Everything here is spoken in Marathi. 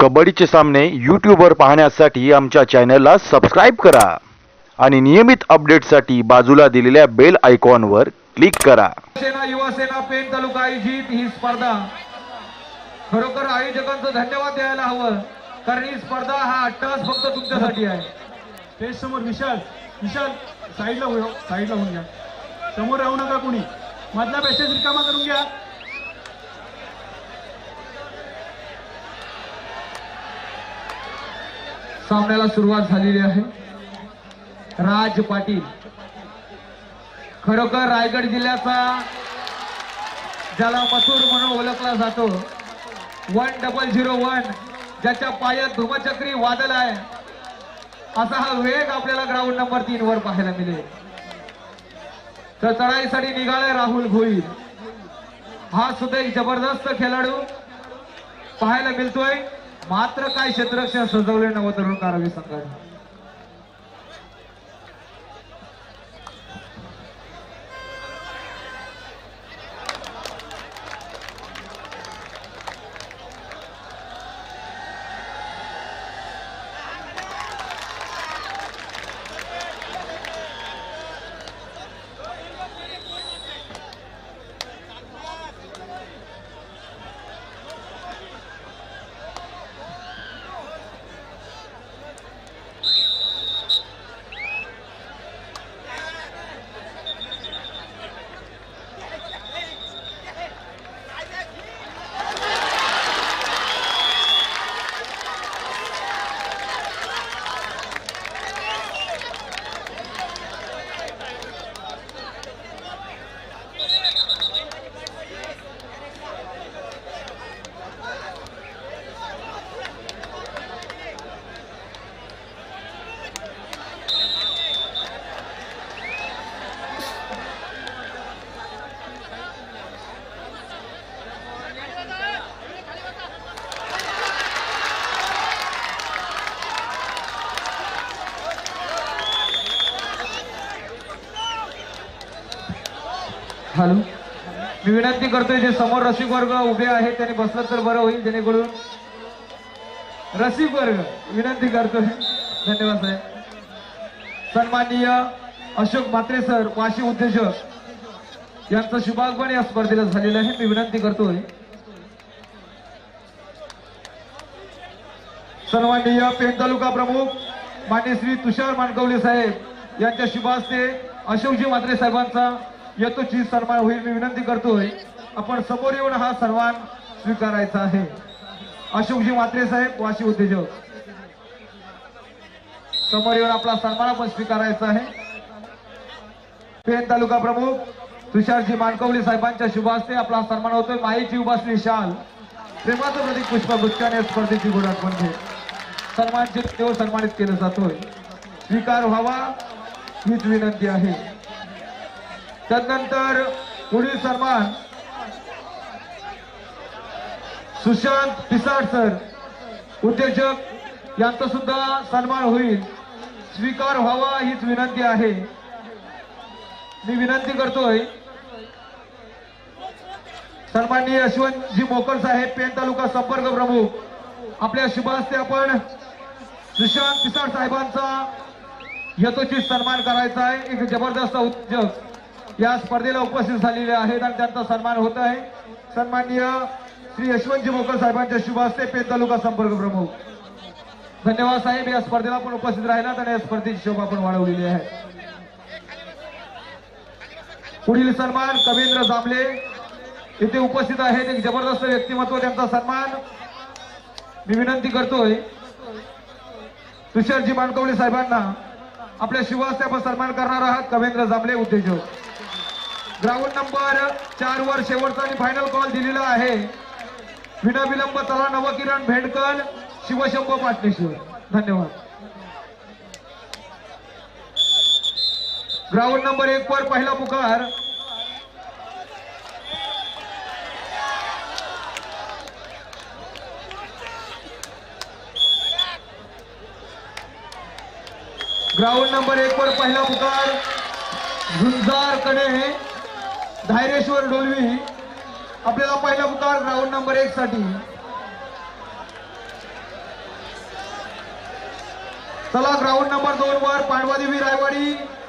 कबड्डीचे सामने यूट्यूबवर पाहण्यासाठी आमच्या चॅनलला सबस्क्राईब करा. आणि नियमित अपडेटसाठी बाजूला दिलेल्या बेल आयकॉनवर क्लिक करा. सेना युवा सेना पेन तालुका आयोजित ही स्पर्धा. खरोखर आयोजकांचं धन्यवाद द्यायला हवं. कारण ही स्पर्धा हा अट्टास फक्त तुमच्यासाठी आहे. पेज समोर विशाल. विशाल साईडला हो. साईडला होऊन घ्या. समोर राहू नका कोणी. मधला पेसेज रिकामा करून घ्या. सामन्याला सुरुवात झालेली आहे. राज पाटील. खरोखर रायगड जिल्ह्याचा ज्याला मसूर म्हणून ओळखला जातो. वन डबल झिरो वन ज्याच्या पायात धुमचक्री वादल आहे. असा हा वेग आपल्याला ग्राउंड नंबर तीन वर पाहायला मिळेल. तर चढाईसाठी निघालाय राहुल भोईर हा सुद्धा एक जबरदस्त खेळाडू पाहायला मिळतोय. मात्र काय क्षेत्ररक्षण सजवले नवतरुण कारवी संघाने? हॅलो. मी विनंती करतोय जे समोर रसिक वर्ग उभे आहेत त्यांनी बसलं तर बरं होईल जेणेकरून रसिक वर्ग विनंती करतोय. धन्यवाद साहेब. सन्माननीय अशोक म्हात्रे सर वाशी उद्योजक यांचं शुभागमन या स्पर्धेला झालेलं आहे. मी विनंती करतोय. सन्माननीय पेन तालुका प्रमुख मान्य श्री तुषार मानकवले साहेब यांच्या शुभास्ते अशोकजी म्हात्रे साहेबांचा येतोची सन्मान होईल मी विनंती करतोय आपण समोर येऊन हा सन्मान स्वीकारायचा आहे. अशोकजी म्हात्रे साहेब वाशी उद्योजक. समोर येऊन आपला सन्मान आपण स्वीकारायचा आहे. पेन तालुका प्रमुख तुषारजी मानकवली साहेबांच्या शुभास्ते आपला सन्मान होतोय. माईची उभासली शाल. प्रेमाचं प्रतीक पुष्पगुच्छाने स्पर्धेची गुणात म्हणजे सन्मानचित देव सन्मानित केलं जातोय. स्वीकार व्हावा हीच विनंती आहे. त्यानंतर पुढील सन्मान. सुशांत पिसाड सर. उद्योजक यांचा सुद्धा सन्मान होईल. स्वीकार व्हावा हीच विनंती आहे. मी विनंती करतोय. सन्माननीय यशवंतजी मोकर साहेब पेन तालुका संपर्क प्रमुख. आपल्या शुभास्ते आपण सुशांत पिसाड साहेबांचा यथोचित सन्मान करायचा आहे. एक जबरदस्त उद्योजक या स्पर्धेला उपस्थित झालेले आहेत आणि त्यांचा सन्मान होत आहे. सन्माननीय श्री यशवंतजी मोकर साहेबांच्या शुभास्ते पेन तालुका संपर्क प्रमुख. धन्यवाद साहेब या स्पर्धेला आपण उपस्थित राहिलात आणि या स्पर्धेची शोभा आपण वाढवलेली आहे. पुढील सन्मान कवींद्र जांभले इथे उपस्थित आहेत. एक जबरदस्त व्यक्तिमत्व त्यांचा सन्मान. मी विनंती करतोय तुषारजी मानकवले साहेबांना आपल्या शिवास्ते आपण सन्मान करणार आहात. कवेंद्र जांभले उद्योजक. ग्राउंड नंबर चार वर शेवटचा आणि फायनल कॉल दिलेला आहे. विनाविलंब तला नवकिरण भेंडकर शिवशंभ पाटणेश्वर. धन्यवाद. ग्राउंड नंबर एक वर पहिला पुकार. ग्राउंड नंबर एक वर पहिला पुकार. झुंजारकडे. धायरेश्वर डोलवी आपल्याला पहिला पुकार राऊंड नंबर एक साठी. चला ग्राउंड नंबर दोन वर पांडवादेवी रायवाडी.